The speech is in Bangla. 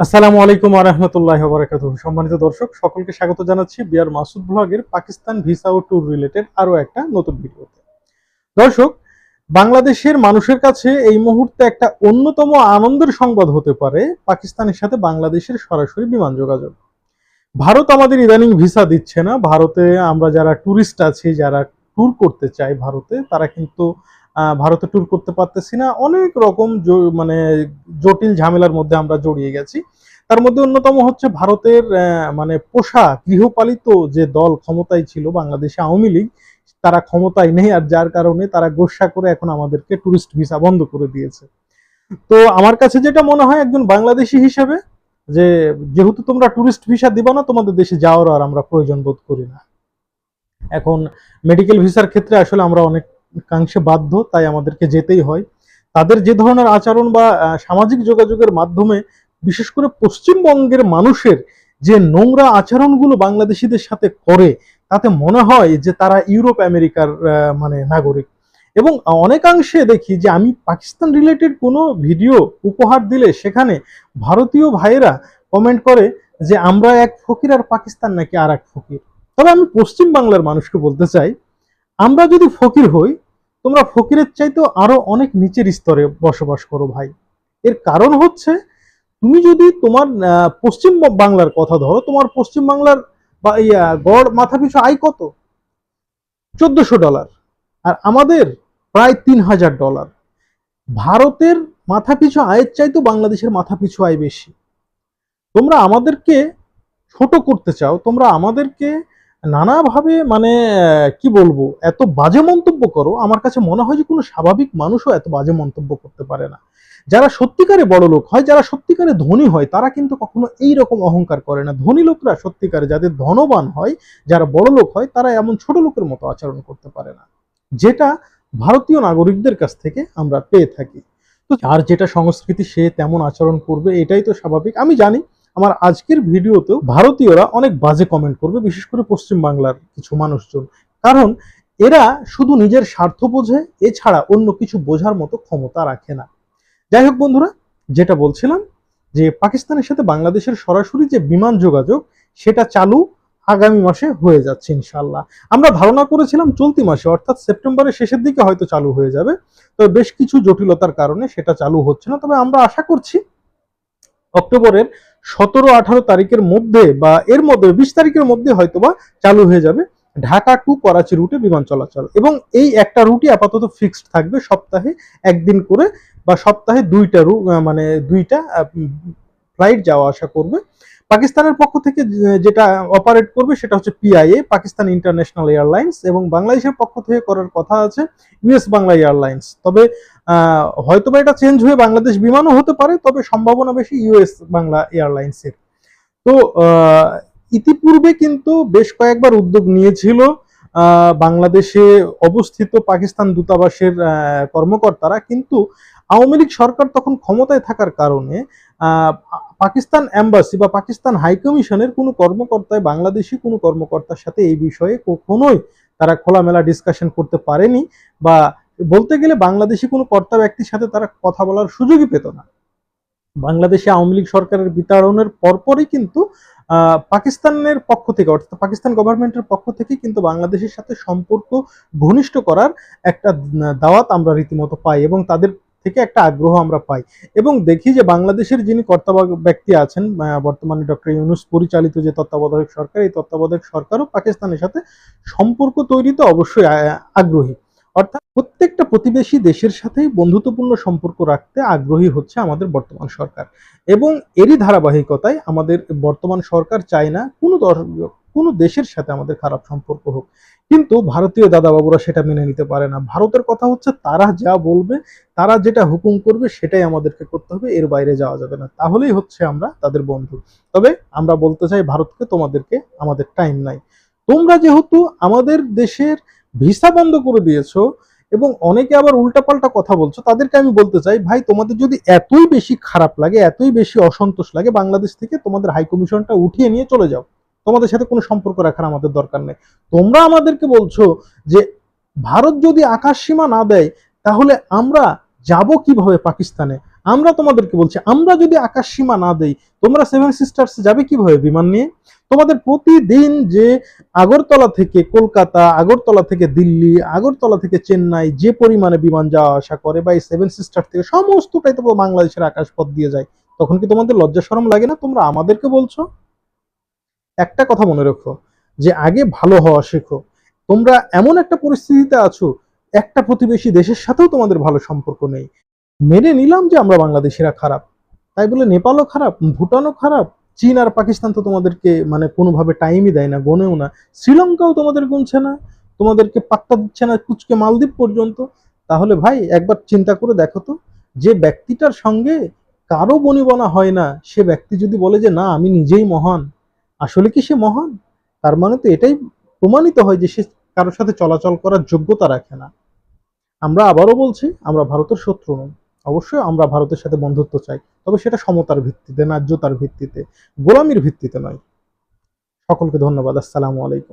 আসসালামু আলাইকুম সম্মানিত দর্শক, সকলকে স্বাগত জানাচ্ছি মাসুদ ব্লগের পাকিস্তান ভিসা ও ট্যুর রিলেটেড আরও একটা নতুন ভিডিওতে। দর্শক, বাংলাদেশের মানুষের কাছে এই মুহূর্তে একটা অন্যতম আনন্দের সংবাদ হতে পারে পাকিস্তানের সাথে বাংলাদেশের সরাসরি বিমান যোগাযোগ। ভারত আমাদের ইদানিং ভিসা দিচ্ছে না। ভারতে আমরা যারা ট্যুরিস্ট আছি, যারা ট্যুর করতে চাই ভারতে, তারা কিন্তু ভারতে ট্যুর করতে পারতেছি না। অনেক রকম মানে জটিল ঝামেলার মধ্যে আমরা জড়িয়ে গেছি। তার মধ্যে অন্যতম হচ্ছে ভারতের মানে পোষা গৃহপালিত যে দল ক্ষমতায় ছিল বাংলাদেশে আওয়ামী লীগ, তারা ক্ষমতায় নেই আর যার কারণে তারা গোসা করে এখন আমাদেরকে টুরিস্ট ভিসা বন্ধ করে দিয়েছে। তো আমার কাছে যেটা মনে হয় একজন বাংলাদেশি হিসেবে, যে যেহেতু তোমরা টুরিস্ট ভিসা দিবা না, তোমাদের দেশে যাওয়ার আর আমরা প্রয়োজন বোধ করি না। এখন মেডিকেল ভিসার ক্ষেত্রে আসলে আমরা অনেকাংশে বাধ্য, তাই আমাদেরকে যেতেই হয়। তাদের যে ধরনের আচরণ বা সামাজিক যোগাযোগের মাধ্যমে, বিশেষ করে পশ্চিমবঙ্গের মানুষের যে নোংরা আচরণগুলো বাংলাদেশিদের সাথে করে, তাতে মনে হয় যে তারা ইউরোপ, আমেরিকার মানে নাগরিক। এবং অনেকাংশে দেখি যে আমি পাকিস্তান রিলেটেড কোনো ভিডিও উপহার দিলে সেখানে ভারতীয় ভাইয়েরা কমেন্ট করে যে, আমরা এক ফকির আর পাকিস্তান নাকি আর এক ফকির? তবে আমি পশ্চিম বাংলার মানুষকে বলতে চাই আমরা যদি ফকির হই, তোমরা ফকিরের চাইতেও আরও অনেক নিচের স্তরে বসবাস করো ভাই। এর কারণ হচ্ছে, তুমি যদি তোমার পশ্চিম বাংলার কথা ধরো, তোমার পশ্চিম বাংলার বা গড় মাথা পিছু আয় কত? চোদ্দশো ডলার। আর আমাদের প্রায় তিন হাজার ডলার। ভারতের মাথা পিছু আয়ের চাইতেও বাংলাদেশের মাথা পিছু আয় বেশি। তোমরা আমাদেরকে ছোট করতে চাও, তোমরা আমাদেরকে নানাভাবে মানে কি বলব, এত বাজে মন্তব্য করো, আমার কাছে মনে হয় যে কোনো স্বাভাবিক মানুষও এত বাজে মন্তব্য করতে পারে না। যারা সত্যিকারে বড় লোক হয়, যারা সত্যিকারে ধনী হয়, তারা কিন্তু কখনো এই রকম অহংকার করে না। ধনী লোকরা সত্যিকারে যাদের ধনবান হয়, যারা বড় লোক হয়, তারা এমন ছোট লোকের মতো আচরণ করতে পারে না। যেটা ভারতীয় নাগরিকদের কাছ থেকে আমরা পেয়ে থাকি। তো আর যেটা সংস্কৃতি, সে তেমন আচরণ করবে, এটাই তো স্বাভাবিক। আমি জানি আমার আজকের ভিডিওতেও ভারতীয়রা অনেক বাজে কমেন্ট করবে, বিশেষ করে পশ্চিম বাংলার কিছু মানুষজন। কারণ এরা শুধু নিজের স্বার্থ বোঝে, এছাড়া অন্য কিছু বোঝার মতো ক্ষমতা রাখে না। যাই হোক বন্ধুরা, যেটা বলছিলাম যে পাকিস্তানের সাথে বাংলাদেশের সরাসরি যে বিমান যোগাযোগ, সেটা চালু আগামী মাসে হয়ে যাচ্ছে ইনশাল্লাহ আমরা ধারণা করেছিলাম চলতি মাসে, অর্থাৎ সেপ্টেম্বরের শেষের দিকে হয়তো চালু হয়ে যাবে। তবে বেশ কিছু জটিলতার কারণে সেটা চালু হচ্ছে না। তবে আমরা আশা করছি অক্টোবরের সতেরো, আঠারো তারিখের মধ্যে বা এর মধ্যে, বিশ তারিখের মধ্যে হয়তোবা চালু হয়ে যাবে ঢাকা টু করাচি রুটে বিমান চলাচল। এবং এই একটা রুটই আপাতত ফিক্সড থাকবে সপ্তাহে একদিন করে বা সপ্তাহে দুইটা রু মানে দুইটা ফ্লাইট যাওয়া আসা করবে। পাকিস্তানের পক্ষ থেকে যেটা অপারেট করবে সেটা হচ্ছে পিআইএ পাকিস্তান ইন্টারন্যাশনাল এয়ারলাইন্স এবং বাংলাদেশের পক্ষ থেকে করার কথা আছে ইউএস বাংলা এয়ারলাইন্স তবে আহ, হয়তোবা এটা চেঞ্জ হয়ে বাংলাদেশ বিমানও হতে পারে তবে সম্ভাবনা বেশি ইউএস বাংলা এয়ারলাইন্সের তো ইতিপূর্বে কিন্তু বেশ কয়েকবার উদ্যোগ নিয়েছিল বাংলাদেশে অবস্থিত পাকিস্তান দূতাবাসের কর্মকর্তারা কিন্তু আওয়ামী লীগ সরকার তখন ক্ষমতায় থাকার কারণে পাকিস্তান এম্বাসি বা পাকিস্তান হাইকমিশনের কোনো কর্মকর্তায় বাংলাদেশি কোনো কর্মকর্তার সাথে এই বিষয়ে কখনোই তারা খোলামেলা ডিসকাশন করতে পারেনি বা বলতে গেলে বাংলাদেশি কোনো কর্তা ব্যক্তির সাথে তারা কথা বলার সুযোগই পেত না। বাংলাদেশে আওয়ামী লীগ সরকারের বিতাড়নের পরপরই কিন্তু পাকিস্তানের পক্ষ থেকে, অর্থাৎ পাকিস্তান গভর্নমেন্টের পক্ষ থেকে কিন্তু বাংলাদেশের সাথে সম্পর্ক ঘনিষ্ঠ করার একটা দাওয়াত আমরা রীতিমতো পাই এবং তাদের থেকে একটা আগ্রহ আমরা পাই। এবং দেখি যে বাংলাদেশের যিনি কর্তা ব্যক্তি আছেন বর্তমানে ডক্টর ইউনুস পরিচালিত যে তত্ত্বাবধায়ক সরকার, এই তত্ত্বাবধায়ক সরকারও পাকিস্তানের সাথে সম্পর্ক তৈরিতে অবশ্যই আগ্রহী। অর্থাৎ প্রত্যেকটা প্রতিবেশী দেশের সাথেই বন্ধুত্বপূর্ণ সম্পর্ক রাখতে আগ্রহী হচ্ছে আমাদের বর্তমান সরকার। এবং এরই ধারাবাহিকতায় আমাদের বর্তমান সরকার চায় না কোনো কোনো দেশের সাথে আমাদের খারাপ সম্পর্ক হোক। কিন্তু ভারতীয় দাদাবাবুরা সেটা মেনে নিতে পারে না। ভারতের কথা হচ্ছে তারা যা বলবে, তারা যেটা হুকুম করবে সেটাই আমাদেরকে করতে হবে, এর বাইরে যাওয়া যাবে না। তাহলেই হচ্ছে আমরা তাদের বন্ধু। তবে আমরা বলতে চাই ভারতকে তোমাদেরকে, আমাদের টাইম নাই। তোমরা যেহেতু আমাদের দেশের ভিসা বন্ধ করে দিয়েছ এবং অনেকে আবার উল্টাপাল্টা কথা বলছো, তাদেরকে আমি বলতে চাই, ভাই, তোমাদের যদি এতই বেশি খারাপ লাগে, এতই বেশি অসন্তোষ লাগে, বাংলাদেশ থেকে তোমাদের হাই কমিশনটা উঠিয়ে নিয়ে চলে যাও। তোমাদের সাথে কোনো সম্পর্ক রাখার আমাদের দরকার নেই। তোমরা আমাদেরকে বলছো যে, ভারত যদি আকাশ সীমা না দেয়, তাহলে আমরা যাব কীভাবে পাকিস্তানে? আমরা তোমাদেরকে বলছি, আমরা যদি আকাশ সীমা না দেই, তোমরা সেভেন সিস্টার্স যাবে কীভাবে বিমান নিয়ে? তোমাদের প্রতিদিন যে আগরতলা থেকে কলকাতা, আগরতলা থেকে দিল্লি, আগরতলা থেকে চেন্নাই যে পরিমাণে বিমান যাওয়া আসা করে বা এই সেভেন সিস্টার থেকে সমস্তটাই তো বাংলাদেশের আকাশপথ দিয়ে যায়। তখন কি তোমাদের লজ্জা শরম লাগে না? তোমরা আমাদেরকে বলছো? একটা কথা মনে রাখো, যে আগে ভালো হওয়া শেখো। তোমরা এমন একটা পরিস্থিতিতে আছো, একটা প্রতিবেশী দেশের সাথেও তোমাদের ভালো সম্পর্ক নেই। মেনে নিলাম যে আমরা বাংলাদেশিরা খারাপ। তাই বলে নেপালও খারাপ, ভুটানও খারাপ, চীন আর পাকিস্তান তো তোমাদেরকে মানে কোনোভাবে টাইমই দেয় না, গনেও না। শ্রীলঙ্কাও তোমাদের গুনছে না, তোমাদেরকে পাত্তা দিচ্ছে না কুচকে মালদ্বীপ পর্যন্ত। তাহলে ভাই, একবার চিন্তা করে দেখো তো, যে ব্যক্তিটার সঙ্গে কারও বনিবনা হয় না, সে ব্যক্তি যদি বলে যে, না, আমি নিজেই মহান। আসলে কি সে মহান? তার মানে তো এটাই প্রমাণিত হয় যে সে কারোর সাথে চলাচল করার যোগ্যতা রাখে না। আমরা আবারও বলছি, আমরা ভারতের শত্রু নই। অবশ্যই আমরা ভারতের সাথে বন্ধুত্ব চাই। তবে সেটা সমতার ভিত্তিতে ন্যায্যতার ভিত্তিতে, গোলামির ভিত্তিতে নয়। সকলকে ধন্যবাদ। আসসালামু আলাইকুম।